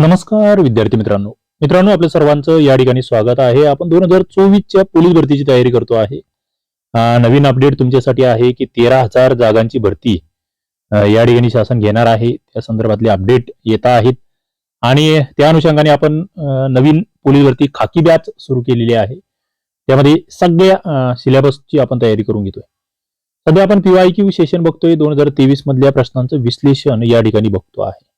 नमस्कार विद्यार्थी मित्रांनो. मित्रांनो आपल्या सर्वांचं या ठिकाणी स्वागत आहे. आपण दोन हजार चोवीसच्या पोलीस भरतीची तयारी करतो आहे. नवीन अपडेट तुमच्यासाठी आहे की तेरा हजार जागांची भरती या ठिकाणी शासन घेणार आहे. त्या संदर्भातले अपडेट येत आहेत. आणि त्या अनुषंगाने आपण नवीन पोलीस भरती खाकी बॅच सुरू केलेली आहे. त्यामध्ये सगळ्या सिलेबसची आपण तयारी करून घेतोय. सध्या आपण पीवाय क्यू सेशन बघतोय. दोन हजार तेवीस मधल्या प्रश्नांचं विश्लेषण या ठिकाणी बघतो आहे.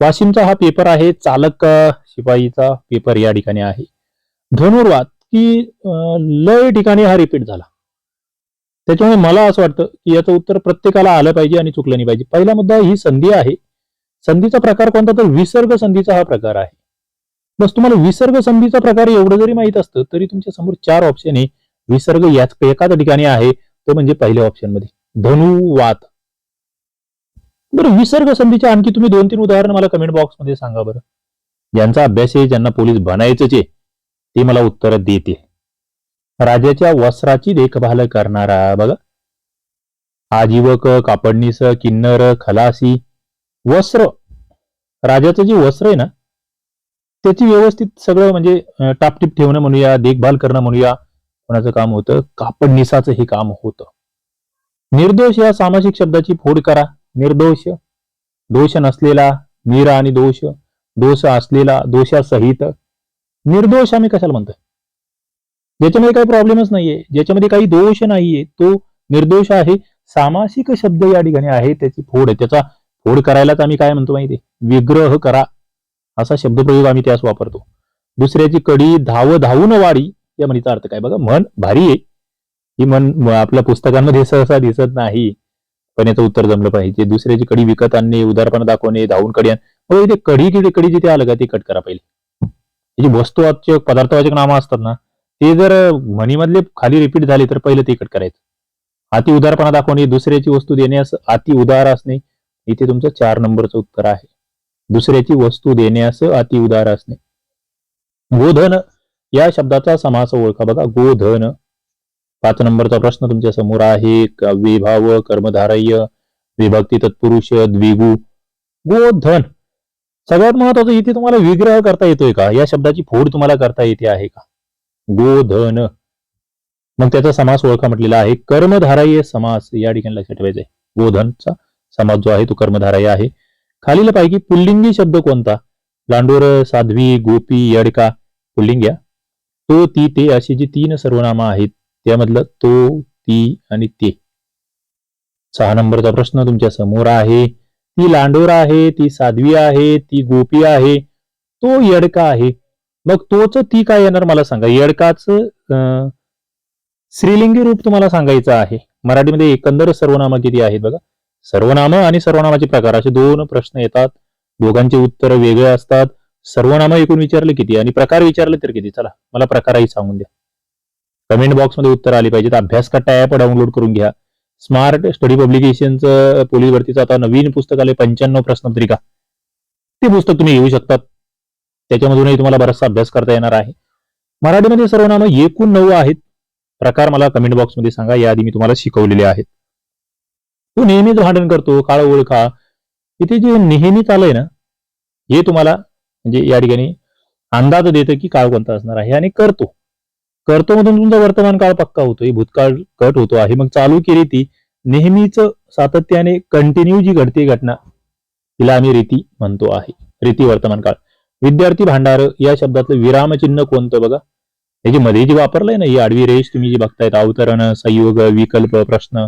वाशिमचा हा पेपर आहे चालक शिपाईचा पेपर या ठिकाणी आहे. धनुर्वाद की लय ठिकाणी हा रिपीट झाला. त्याच्यामुळे मला असं वाटतं की याचं उत्तर प्रत्येकाला आलं पाहिजे आणि चुकलं नाही पाहिजे. पहिला मुद्दा ही संधी आहे. संधीचा प्रकार कोणता तर विसर्ग संधीचा हा प्रकार आहे. बस तुम्हाला विसर्ग संधीचा प्रकार एवढं जरी माहीत असतं तरी तुमच्यासमोर चार ऑप्शन आहे. विसर्ग याच एकाच ठिकाणी आहे तो म्हणजे पहिल्या ऑप्शनमध्ये. बरं विसर्ग संधीचे आणखी तुम्ही दोन तीन उदाहरण मला कमेंट बॉक्समध्ये सांगा बरं. ज्यांचा अभ्यास आहे ज्यांना पोलीस बनायचंच आहे ते मला उत्तर देते राजाच्या वस्त्राची देखभाल करणारा बघा. आजीवक कापडणीस किन्नर खलासी वस्त्र. राजाचं जे वस्त्र आहे ना त्याची व्यवस्थित सगळं म्हणजे टापटीप ठेवणं म्हणूया देखभाल करणं म्हणूया कोणाचं काम होतं? कापडनिसाचं हे काम होतं. निर्दोष या सामासिक शब्दाची फोड करा. निर्दोष दोष नसलेला निर आणि दोष दोष असलेला दोषासहित. निर्दोष आम्ही कशाला म्हणतोय? ज्याच्यामध्ये काही प्रॉब्लेमच नाहीये ज्याच्यामध्ये काही दोष नाहीये तो निर्दोष आहे. सामासिक शब्द या ठिकाणी आहे त्याची फोड आहे. त्याचा फोड करायलाच आम्ही काय म्हणतो माहिती विग्रह करा. असा शब्दप्रयोग आम्ही त्यास वापरतो. दुसऱ्याची कडी धाव धावून वाडी या म्हणीचा अर्थ काय? बघा मन भारी आहे. ही मन आपल्या पुस्तकांमध्ये सहसा दिसत नाही. पण याचं उत्तर जमलं पाहिजे. दुसऱ्याची कडी विकत आणणे उदारपणा दाखवणे धावून कडी आण इथे कढी किती कडी जिथे आलं का ती कट करा पहिले. जी जे पदार्थवाचक नामं असतात ना ते जर म्हणीमधले खाली रिपीट झाले तर पहिलं ते कट करायचं. अति उदारपणा दाखवणे दुसऱ्याची वस्तू देण्यास अति उदार असणे इथे तुमचं चार नंबरचं उत्तर आहे. दुसऱ्याची वस्तू देण्यास अति उदार असणे. गोधन या शब्दाचा समास ओळखा बघा. गोधन. पाच नंबरचा प्रश्न तुमच्यासमोर आहे. विभाव कर्मधारय विभक्ती तत्पुरुष द्विगु गोधन. सगळ्यात महत्वाचं इथे तुम्हाला विग्रह करता येतोय का? या शब्दाची फोड तुम्हाला करता येते आहे का? गोधन. मग त्याचा समास ओळखा म्हटलेला आहे. कर्मधाराय समास. या ठिकाणी लक्षात ठेवायचा आहे गोधनचा समास जो आहे तो कर्मधाराय आहे. खालील पैकी पुल्लिंगी शब्द कोणता? लांडोर साध्वी गोपी यडका. पुल्लिंग या तो ती ते अशी जी तीन सर्वनामं आहेत त्यामधलं तो ती आणि ते. सहा नंबरचा प्रश्न तुमच्यासमोर आहे. ती लांडोर आहे ती साध्वी आहे ती गोपी आहे तो येडका आहे. मग तोच ती काय येणार मला सांगा? येडकाच स्त्रीलिंगी रूप तुम्हाला सांगायचं आहे. मराठीमध्ये एकंदर सर्वनामं किती आहेत बघा? सर्वनाम आणि सर्वनामाचे प्रकार. असे दोन प्रश्न येतात. दोघांचे उत्तर वेगळे असतात. सर्वनाम एकूण विचारले किती? आणि प्रकार विचारले तर किती? चला मला प्रकारही सांगून द्या. कमेंट बॉक्समध्ये उत्तर आली पाहिजेत. अभ्यास कट्टा ऍप डाउनलोड करून घ्या. स्मार्ट स्टडी पब्लिकेशनचं पोलीस भरतीचं आता नवीन पुस्तक आले पंच्याण्णव प्रश्नपत्रिका. ते पुस्तक तुम्ही घेऊ शकतात. त्याच्यामधूनही तुम्हाला बराचसा अभ्यास करता येणार आहे. मराठीमध्ये सर्वनाम एकूण नऊ आहेत. प्रकार मला कमेंट बॉक्समध्ये सांगा याआधी मी तुम्हाला शिकवलेले आहेत. तो नेहमीच भांडण करतो काळ ओळखा. इथे जे नेहमीच आलंय ना हे तुम्हाला म्हणजे या ठिकाणी अंदाज देतं की काळ कोणता असणार आहे आणि करतो. कर्तमधून तुमचा वर्तमान काळ पक्का होतोय भूतकाळ कट होतो आहे. मग चालू केली ती नेहमीच सातत्याने कंटिन्यू जी घडते घटना तिला आम्ही रीती म्हणतो आहे. रीती वर्तमान काळ. विद्यार्थी भांडार या शब्दातलं विरामचिन्ह कोणतं बघा? त्याची मध्ये जे वापरलंय ना ही आडवी रेष तुम्ही जी बघतायत अवतरण संयोग विकल्प प्रश्न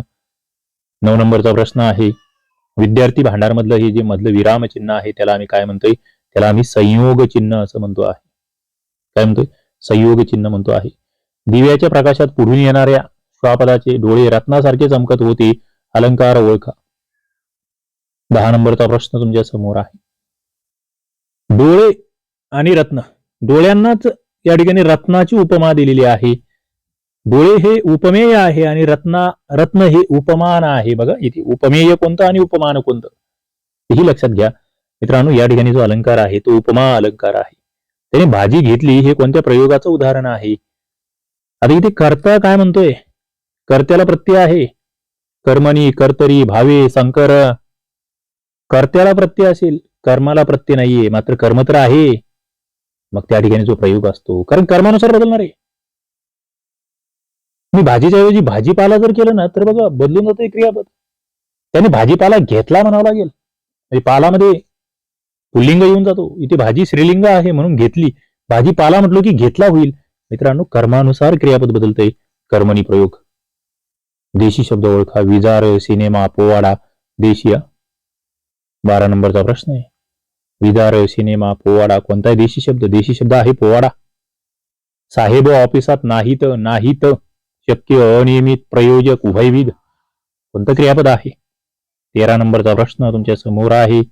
नऊ नंबरचा प्रश्न आहे. विद्यार्थी भांडार मधलं हे जे मधलं विरामचिन्ह आहे त्याला आम्ही काय म्हणतोय? त्याला आम्ही संयोग चिन्ह असं म्हणतो आहे. काय म्हणतोय? संयोग चिन्ह म्हणतो आहे. दिव्याच्या प्रकाशात पुढून येणाऱ्या श्वापदाचे डोळे रत्नासारखे चमकत होते. अलंकार ओळखा. दहा नंबरचा प्रश्न तुमच्यासमोर आहे. डोळे आणि रत्न. डोळ्यांनाच या ठिकाणी रत्नाची उपमा दिलेली आहे. डोळे हे उपमेय आहे आणि रत्ना रत्न हे उपमान आहे. बघा इथे उपमेय कोणतं आणि उपमान कोणतं? हेही लक्षात घ्या. मित्रांनो या ठिकाणी जो अलंकार आहे तो उपमा अलंकार आहे. त्याने भाजी घेतली हे कोणत्या प्रयोगाचं उदाहरण आहे? आता इथे कर्ता काय म्हणतोय? कर्त्याला प्रत्यय आहे. कर्मणी कर्तरी भावे संकर. कर्त्याला प्रत्यय असेल. कर्माला प्रत्यय नाहीये. मात्र कर्म तर आहे. मग त्या ठिकाणी जो प्रयोग असतो कारण कर्मानुसार बदलणार. आहे मी भाजीच्या ऐवजी भाजीपाला जर केलं ना तर बघा बदलून जातो क्रियापद. त्याने भाजीपाला घेतला म्हणावं लागेल. म्हणजे पालामध्ये पुल्लिंग येऊन जातो. इथे भाजी श्रीलिंग आहे म्हणून घेतली. भाजीपाला म्हटलो की घेतला होईल. मित्रांनो कर्मानुसार क्रियापद बदलते. कर्मणी प्रयोग. देशी शब्द ओळखा. विजार सिनेमा पोवाडा. देशीय बारा नंबरचा प्रश्न आहे. विदार सिनेमा पोवाडा. कोणताही देशी शब्द. देशी शब्द आहे पोवाडा. साहेब ऑफिसात नाहीत नाहीत. शक्य अनियमित प्रयोजक उभयविध. कोणतं क्रियापद आहे? तेरा नंबरचा प्रश्न तुमच्यासमोर आहे.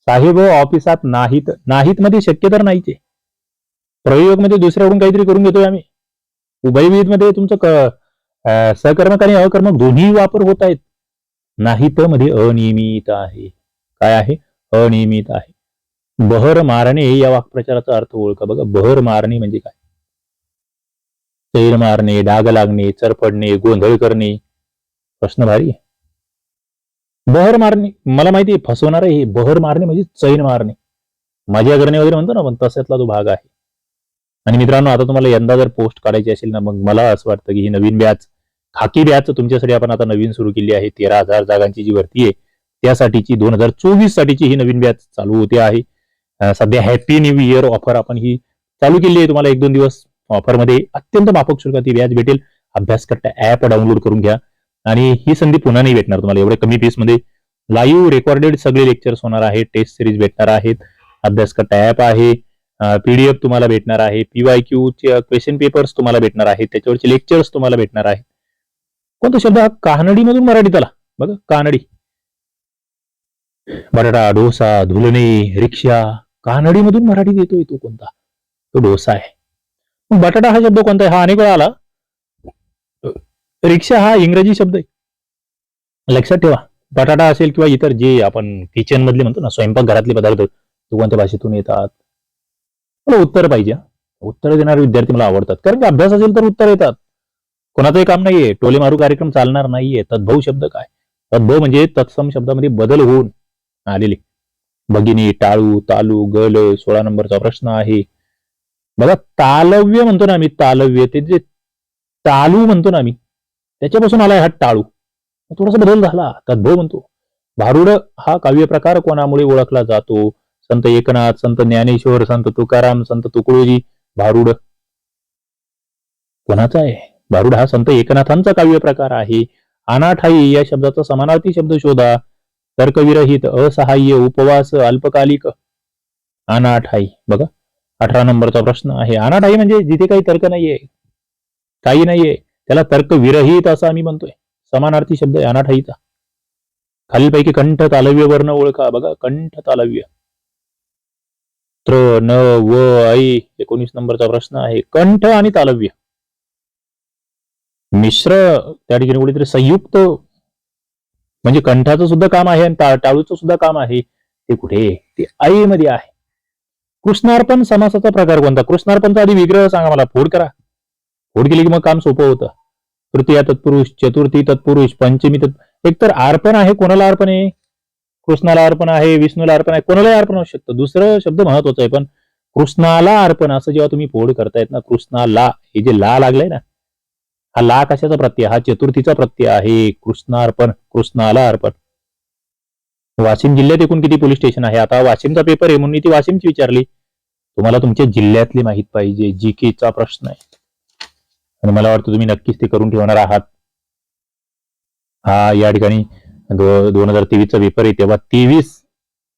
साहेब ऑफिसात नाहीत नाहीत मध्ये शक्य तर नाहीच. आहे प्रयोगमध्ये दुसऱ्याकडून काहीतरी करून घेतोय आम्ही. उभयविधमध्ये तुमचं सकर्मक आणि अकर्मक दोन्ही वापर होत आहेत. नाही तर मध्ये अनियमित आहे. काय आहे? अनियमित आहे. बहर मारणे या वाक्प्रचाराचा अर्थ ओळखा. बघा बहर मारणे म्हणजे काय? चैर मारणे डाग लागणे चरपडणे गोंधळ करणे. प्रश्न भारी आहे. बहर मारणे मला माहिती आहे फसवणार आहे हे बहर मारणे म्हणजे चैन मारणे. माझ्या करणे वगैरे म्हणतो ना पण तशातला तो भाग आहे. आणि मित्रांनो आता तुम्हाला यंदा जर पोस्ट काढायची असेल ना मग मला असं वाटतं की ही नवीन बॅच खाकी बॅच तुमच्यासाठी आपण आता नवीन सुरू केली आहे. तेरा हजार जागांची जी भरती आहे त्यासाठीची दोन हजार चोवीस साठीची ही नवीन बॅच चालू होते आहे. सध्या हॅपी न्यू इयर ऑफर आपण ही चालू केली आहे तुम्हाला एक दोन दिवस ऑफरमध्ये अत्यंत माफक शुल्कात ही बॅच भेटेल. अभ्यास करता ऍप डाउनलोड करून घ्या. आणि ही संधी पुन्हा नाही भेटणार तुम्हाला. एवढ्या कमी फीसमध्ये लाईव्ह रेकॉर्डेड सगळे लेक्चर्स होणार आहेत टेस्ट सिरीज भेटणार आहेत. अभ्यास करता ऍप आहे. पीडीएफ तुम्हाला भेटणार आहे पीवाय क्यू क्वेश्चन पेपर्स तुम्हाला भेटणार आहेत त्याच्यावरचे लेक्चर्स तुम्हाला भेटणार आहेत. कोणता शब्द? हा कानडीमधून मराठीत आला. बघा कानडी. बटाटा डोसा धुलणे रिक्षा कानडीमधून मराठीत येतोय तो कोणता? तो डोसा आहे. मग बटाटा हा शब्द कोणता आहे? हा अनेक वेळा आला. रिक्षा हा इंग्रजी शब्द आहे. लक्षात ठेवा. बटाटा असेल किंवा इतर जे आपण किचन मधले म्हणतो ना स्वयंपाक घरातले पदार्थ तो कोणत्या भाषेतून येतात? मला उत्तर पाहिजे. उत्तर देणारे विद्यार्थी मला आवडतात. कारण की अभ्यास असेल तर उत्तर येतात. कोणाचंही काम नाहीये. टोले मारू कार्यक्रम चालणार नाहीये. तद्भव शब्द काय? तद्भव म्हणजे तत्सम शब्दामध्ये बदल होऊन आलेले. भगिनी टाळू तालू गल सोळा नंबरचा प्रश्न आहे. बघा तालव्य म्हणतो ना आम्ही तालव्य. ते जे तालू म्हणतो ना आम्ही त्याच्यापासून आलाय हा टाळू. थोडासा बदल झाला. तद्भव म्हणतो. भारुड हा काव्य प्रकार कोणामुळे ओळखला जातो? संत एकनाथ संत ज्ञानेश्वर संत तुकाराम संत तुकडोजी भारुड. कोणाचा आहे? भारुड हा संत एकनाथांचा काव्य प्रकार आहे. अनाठाई या शब्दाचा समानार्थी शब्द शोधा. तर्कविरहित असहाय्य उपवास अल्पकालिक. अनाठाई. बघा अठरा नंबरचा प्रश्न आहे. अनाठाई म्हणजे जिथे काही तर्क नाहीये काही नाहीये त्याला तर्क विरहित असं आम्ही म्हणतोय. समानार्थी शब्द आहे अनाठाईचा. खालीलपैकी कंठ तालव्य वर्ण ओळखा. बघा कंठ तालव्य. त्र न व ऐ एकोणीस नंबरचा प्रश्न आहे. कंठ आणि तालव्य. मिश्र त्या ठिकाणी कुठेतरी संयुक्त म्हणजे कंठाचं सुद्धा काम आहे आणि टाळूचं सुद्धा काम आहे. ते कुठे? ते आई मध्ये आहे. कृष्णार्पण समासाचा प्रकार कोणता? कृष्णार्पणचा आधी विग्रह सांगा मला. फोड करा. फोड केली की मग काम सोपं होतं. तृतीया तत्पुरुष चतुर्थी तत्पुरुष पंचमी तत् एकतर अर्पण आहे कोणाला अर्पण आहे? कृष्णाला अर्पण आहे विष्णूला अर्पण आहे कोणालाही अर्पण होऊ शकतं. दुसरं शब्द महत्त्वाचा आहे पण कृष्णाला अर्पण असं जेव्हा तुम्ही फोड करतायत ना कृष्णाला हे जे ला लागलंय ना हा ला कशाचा प्रत्यय? हा चतुर्थीचा प्रत्यय आहे. कृष्णार्पण कृष्णाला अर्पण. वाशिम जिल्ह्यात एकूण किती पोलीस स्टेशन आहे? आता वाशिमचा पेपर आहे म्हणून मी ती वाशिमची विचारली. तुम्हाला तुमच्या जिल्ह्यातली माहीत पाहिजे जी चा प्रश्न आहे. आणि मला वाटतं तुम्ही नक्कीच ते करून ठेवणार आहात. हा या ठिकाणी दोन हजार तेवीसचा पेपर आहे तेव्हा तेवीस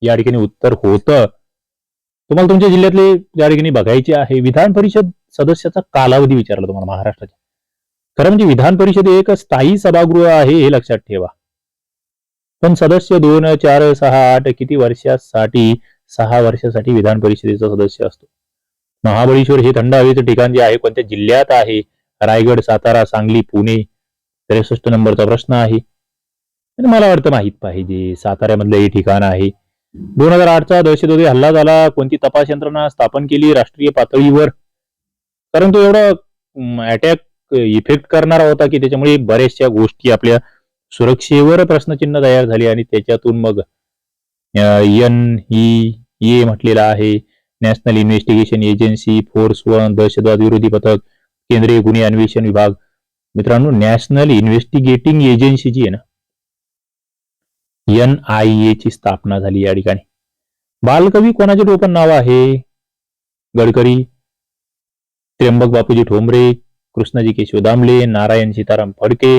या ठिकाणी उत्तर होतं. तुम्हाला तुमच्या जिल्ह्यातले या ठिकाणी बघायचे आहे विधान परिषद सदस्याचा कालावधी विचारला तुम्हाला महाराष्ट्राच्या. खरं म्हणजे विधान परिषद एक स्थायी सभागृह आहे हे लक्षात ठेवा. पण सदस्य दोन चार सहा आठ किती वर्षासाठी सहा वर्षासाठी विधान परिषदेचा सदस्य असतो? महाबळेश्वर हे थंड हवेचं ठिकाण जे आहे कोणत्या जिल्ह्यात आहे? रायगड सातारा सांगली पुणे त्रेसष्ट नंबरचा प्रश्न आहे. आणि मला वाटतं माहीत पाहिजे. साताऱ्यामधलं हे ठिकाण आहे. दोन हजार आठचा दहशतवादी हल्ला झाला. कोणती तपास यंत्रणा स्थापन केली? राष्ट्रीय पातळीवर. कारण तो एवढा अटॅक इफेक्ट करणारा होता की त्याच्यामुळे बऱ्याचशा गोष्टी आपल्या सुरक्षेवर प्रश्नचिन्ह तयार झाली आणि त्याच्यातून मग एन ई ए म्हटलेला आहे. National investigation agency force one दहशतवाद विरोधी पथक केंद्रीय गुन्हे अन्वेषण विभाग. मित्रांनो नॅशनल इन्व्हेस्टिगेटिंग एजन्सी जी आहे ना एन आय ए ची स्थापना झाली या ठिकाणी. बालकवी कोणाचे टोपण नाव आहे? गडकरी त्र्यंबक बापूजी ठोंबरे कृष्णाजी केशव दामले नारायण सीताराम फडके.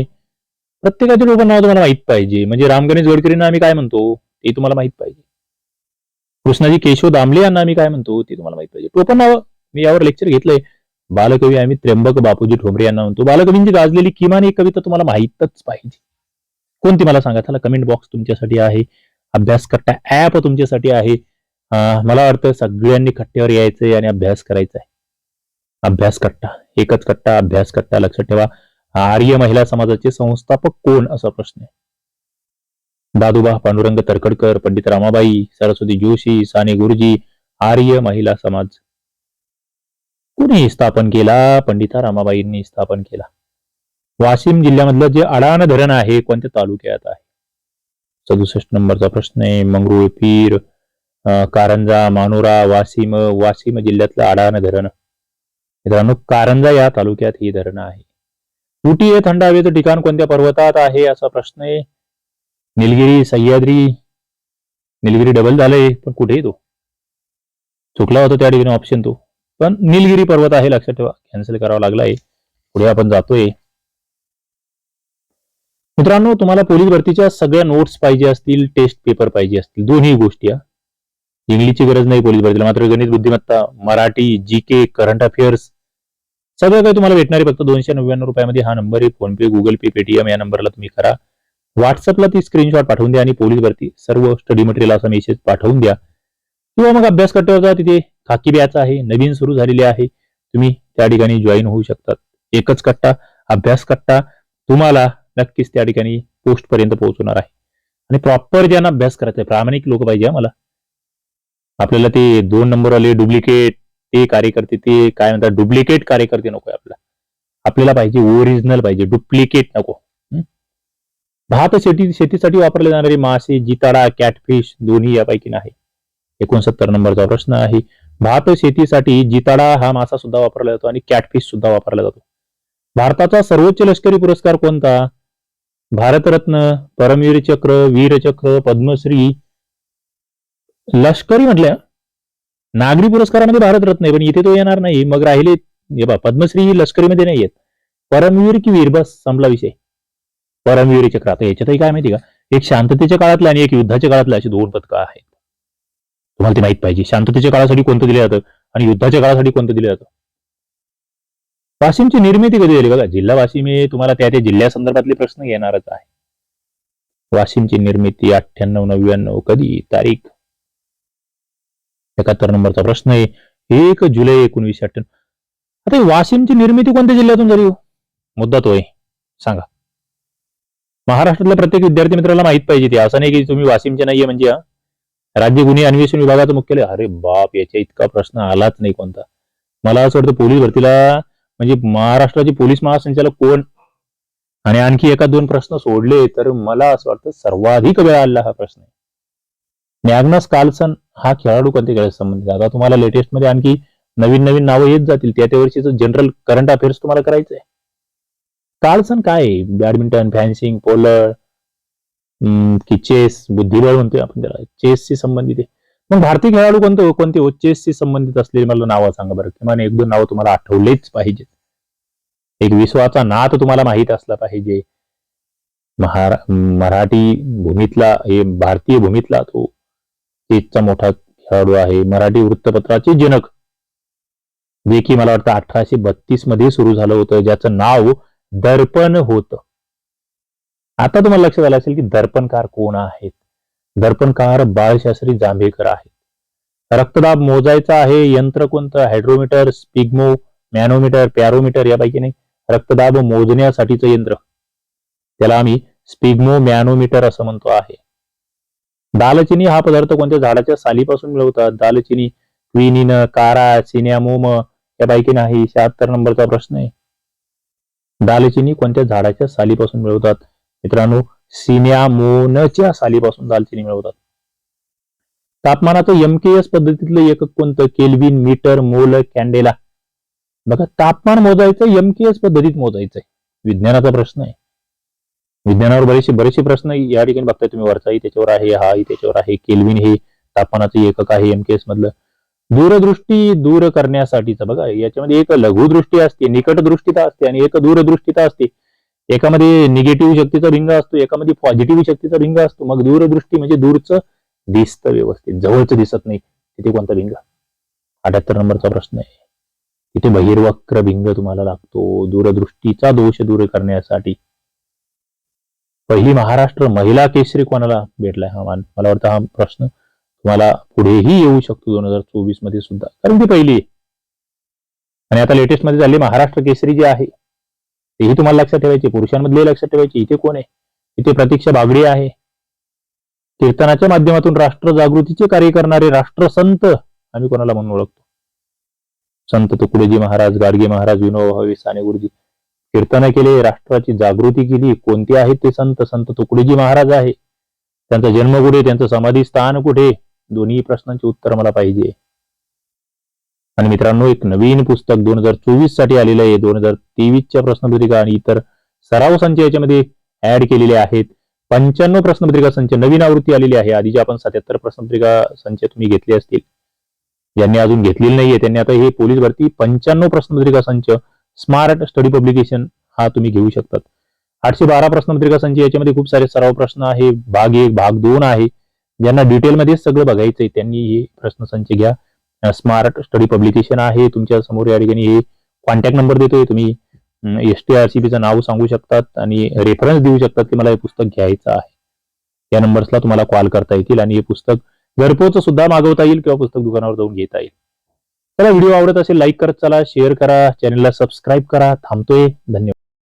प्रत्येकाचे टोपण नाव तुम्हाला माहीत पाहिजे. म्हणजे राम गणेश गडकरींना आम्ही काय म्हणतो? ते तुम्हाला माहीत पाहिजे. कृष्णाजी केशव दामले यांना आम्ही काय म्हणतो? ते तुम्हाला माहीत पाहिजे. टोपण नाव मी यावर लेक्चर घेतलंय. बालकवी आम्ही त्र्यंबक बापूजी ठोंबरे यांना म्हणतो. बालकवींची गाजलेली किमान एक कविता तुम्हाला माहीतच पाहिजे. कोणती मला सांगा? त्याला कमेंट बॉक्स तुमच्यासाठी आहे. अभ्यास करता ऍप तुमच्यासाठी आहे. मला वाटतं सगळ्यांनी कट्ट्यावर यायचंय आणि अभ्यास करायचा आहे अभ्यास कट्टा एकच कट्टा अभ्यास कट्टा लक्षात ठेवा आर्य महिला समाजाचे संस्थापक कोण? असा प्रश्न आहे. दादोबा पांडुरंग तरखडकर पंडित रामाबाई सरस्वती जोशी साने गुरुजी आर्य महिला समाज. कुणी स्थापन केला? पंडिता रामाबाईंनी स्थापन केला. वाशिम जिल्ह्यामधलं जे अडाण धरण आहे कोणत्या तालुक्यात आहे? सदुसष्ट नंबरचा प्रश्न आहे. मंगरुळपीर कारंजा मानोरा वाशिम वाशिम जिल्ह्यातलं अडाण धरण. मित्रांनो कारंजा या तालुक्यात ही धरण आहे. उटी हे थंड हवेचं ठिकाण कोणत्या पर्वतात आहे असा प्रश्न आहे. निलगिरी सह्याद्री. निलगिरी डबल झालंय पण कुठे तो. चुकला होता त्या ठिकाणी ऑप्शन तो. पण निलगिरी पर्वत आहे लक्षात ठेवा. कॅन्सल करावा लागलाय. पुढे आपण जातोय. मित्रांनो तुम्हाला पोलीस भरतीच्या सगळ्या नोट्स पाहिजे असतील टेस्ट पेपर पाहिजे असतील दोन्ही गोष्टी इंग्लिशची गरज नाही पोलीस भरतीला मात्र गणित बुद्धिमत्ता Marathi G K current affairs सगळं काही तुम्हाला भेटणार आहे फक्त दोनशे नव्याण्णव रुपयामध्ये हा नंबर आहे फोनपे गुगल पे पेटीएम या नंबरला तुम्ही करा. व्हॉट्सअपला ती स्क्रीनशॉट पाठवून द्या आणि पोलीस भरती सर्व स्टडी मटेरियल असा मेसेज पाठवून द्या. किंवा मग अभ्यास कट्ट्यावर जा तिथे खाकी ब्याच आहे नवीन सुरू झालेली आहे तुम्ही त्या ठिकाणी जॉईन होऊ शकतात. एकच कट्टा अभ्यास कट्टा तुम्हाला नक्कीच त्या ठिकाणी पोस्टपर्यंत पोहोचवणार आहे. आणि प्रॉपर ज्यांना अभ्यास करायचा आहे प्रामाणिक लोक पाहिजे मला. आपल्याला ते दोन नंबर आले डुप्लिकेट ते कार्यकर्ते ते काय म्हणतात डुप्लिकेट कार्यकर्ते नको आहे आपल्याला. आपल्याला पाहिजे ओरिजिनल पाहिजे डुप्लिकेट नको. भात शेती शेतीसाठी वापरले जाणारे मासे जिताडा कॅटफिश दोन्ही यापैकी नाही. एकोणसत्तर नंबरचा प्रश्न आहे. भात शेतीसाठी जिताडा हा मासा सुद्धा वापरला जातो आणि कॅटफिश सुद्धा वापरला जातो. भारताचा सर्वोच्च लष्करी पुरस्कार कोणता? भारतरत्न परमवीर चक्र वीरचक्र पद्मश्री लष्करी म्हटल्या. नागरी पुरस्कारामध्ये भारतरत्न आहे पण इथे तो येणार नाही. मग राहिले हे बा पद्मश्री ही लष्करीमध्ये नाही येत परमवीर की वीर? बस संपला विषय. परमवीर चक्र आता याच्यातही काय माहिती का? एक शांततेच्या काळातलं आणि एक युद्धाच्या काळातलं अशी दोन पदकं आहेत. तुम्हाला ते माहीत पाहिजे. शांततेच्या काळासाठी कोणतं दिलं जातं आणि युद्धाच्या काळासाठी कोणतं दिलं जातं? वाशिमची निर्मिती कधी झाली? बघा जिल्हा वाशिम हे तुम्हाला त्या त्या जिल्ह्यासंदर्भातले प्रश्न येणारच आहे. वाशिमची निर्मिती अठ्ठ्याण्णव नव्याण्णव कधी? तारीख? एकाहत्तर नंबरचा प्रश्न आहे. एक जुलै एकोणीसशे अठ्ठ्याण्णव. आता वाशिमची निर्मिती कोणत्या जिल्ह्यातून झाली हो? मुद्दा तो आहे. सांगा. महाराष्ट्रातल्या प्रत्येक विद्यार्थी मित्राला माहीत पाहिजे ते. असं नाही की तुम्ही वाशिमचे नाहीये म्हणजे राज्य गुन्हे अन्वेषण विभागाचं मुख्यालय. अरे बाप याच्या इतका प्रश्न आलाच नाही कोणता. मला असं वाटतं पोलीस भरतीला म्हणजे महाराष्ट्राचे पोलीस महासंचालक कोण? आणि आणखी एका दोन प्रश्न सोडले तर मला असं वाटतं सर्वाधिक वेळा आलेला हा प्रश्न आहे. मॅग्नस कार्लसन हा खेळाडू कोणत्या खेळाशी संबंधित आता तुम्हाला लेटेस्टमध्ये आणखी नवीन नवीन नावं येत जातील. त्या त्या वर्षीचं जनरल करंट अफेअर्स तुम्हाला करायचंय. कार्लसन काय आहे? बॅडमिंटन फॅन्सिंग पोलर की चेस बुद्धिबळ म्हणतोय आपण त्याला. चेसशी संबंधित आहे. मग भारतीय खेळाडू कोणते कोणते? ओचेसशी संबंधित असलेली मला नावं सांगा बरं. किमान एक दोन नावं तुम्हाला आठवलेच पाहिजेत. एक विश्वाचा नात तुम्हाला माहीत असला पाहिजे. महारा मराठी भूमीतला हे भारतीय भूमीतला तो चेसचा मोठा खेळाडू आहे. मराठी वृत्तपत्राचे जनक. जे की मला वाटतं अठराशे बत्तीसमध्ये सुरू झालं होतं. ज्याचं नाव दर्पण होतं. आता तुम्हाला लक्षात आलं असेल की दर्पणकार कोण आहेत? दर्पणकार बाळशास्त्री जांभेकर आहेत. रक्तदाब मोजायचा आहे यंत्र कोणतं? हायड्रोमीटर स्पिग्मो मॅनोमीटर पॅरोमीटर यापैकी नाही. रक्तदाब मोजण्यासाठीचं यंत्र. त्याला आम्ही स्पिग्मो मॅनोमीटर असं म्हणतो आहे. दालचिनी हा पदार्थ कोणत्या झाडाच्या सालीपासून मिळवतात? दालचिनी क्विनिन कारा सिन्यामोम यापैकी नाही. शहात्तर नंबरचा प्रश्न आहे. दालचिनी कोणत्या झाडाच्या सालीपासून मिळवतात? मित्रांनो सिन्यामोनच्या सालीपासून दालचिनी मिळवतात. तापमानाचं एमकेएस पद्धतीतलं एकक कोणतं? केल्विन मीटर मोल कॅन्डेला. बघा तापमान मोजायचं एमकेएस पद्धतीत मोजायचंय. विज्ञानाचा प्रश्न आहे. विज्ञानावर बरेचसे बरेचसे प्रश्न या ठिकाणी बघताय तुम्ही. वरचाही त्याच्यावर आहे हाही त्याच्यावर आहे केल्विन हे तापमानाचं एकक आहे एमकेएस मधलं. दूरदृष्टी दूर करण्यासाठीचं बघा याच्यामध्ये एक लघुदृष्टी असते निकटदृष्टीता असते आणि एक दूरदृष्टीता असते. एकामध्ये निगेटिव्ह शक्तीचा रिंग असतो एकामध्ये पॉझिटिव्ह शक्तीचा रिंग असतो. मग दूरदृष्टी म्हणजे दूरचं दिसतं व्यवस्थित. जवळचं दिसत नाही तिथे कोणता भिंग अठ्याहत्तर नंबरचा प्रश्न आहे. तिथे बहिर्वक्र भिंग तुम्हाला लागतो. दूरदृष्टीचा दोष दूर करण्यासाठी. पहिली महाराष्ट्र महिला केसरी कोणाला भेटलाय? हा मान मला वाटतं हा प्रश्न तुम्हाला पुढेही येऊ शकतो दोन हजार चोवीसमध्ये सुद्धा. कारण ती पहिली आहे. आणि आता लेटेस्टमध्ये झाली महाराष्ट्र केसरी जी आहे तेही तुम्हाला लक्षात ठेवायचे पुरुषांमधले लक्षात ठेवायचे इथे कोण आहे? इथे प्रतीक्षा बागडी आहे. कीर्तनाच्या माध्यमातून राष्ट्र जागृतीचे कार्य करणारे राष्ट्रसंत आम्ही कोणाला म्हणून ओळखतो? संत तुकडोजी महाराज गाडगे महाराज विनोबा भावे साने गुरुजी. कीर्तन केले राष्ट्राची जागृती केली. कोणते आहेत ते संत? संत तुकडोजी महाराज आहे. त्यांचा जन्म कुठे? त्यांचं समाधी स्थान कुठे? दोन्ही प्रश्नांची उत्तर मला पाहिजे. आणि मित्रांनो एक नवीन पुस्तक दोन हजार चोवीससाठी आलेलं आहे. दोन हजार तेवीसच्या प्रश्नपत्रिका आणि इतर सराव संच याच्यामध्ये ऍड केलेले आहेत. पंच्याण्णव प्रश्नपत्रिका संच नवीन आवृत्ती आलेली आहे. आधीचे आपण सत्याहत्तर प्रश्नपत्रिका संच तुम्ही घेतले असतील. ज्यांनी अजून घेतलेली नाहीये त्यांनी आता हे पोलीस भरती पंच्याण्णव प्रश्नपत्रिका संच स्मार्ट स्टडी पब्लिकेशन हा तुम्ही घेऊ शकतात. आठशे बारा प्रश्नपत्रिका संच याच्यामध्ये खूप सारे सराव प्रश्न आहे. भाग एक भाग दोन आहे. ज्यांना डिटेलमध्ये सगळं बघायचंय त्यांनी हे प्रश्न संच घ्या. स्मार्ट स्टडी पब्लिकेशन आहे. तुमच्यासमोर या ठिकाणी हे कॉन्टॅक्ट नंबर देतोय. तुम्ही एस टी आर सी बीचं नाव सांगू शकतात आणि रेफरन्स देऊ शकतात की मला हे पुस्तक घ्यायचं आहे. या नंबर्सला तुम्हाला कॉल करता येतील आणि हे पुस्तक घरपोच सुद्धा मागवता येईल किंवा पुस्तक दुकानावर जाऊन घेता येईल. चला व्हिडिओ आवडत असेल लाईक करत चला शेअर करा चॅनलला सबस्क्राईब करा. थांबतोय. धन्यवाद.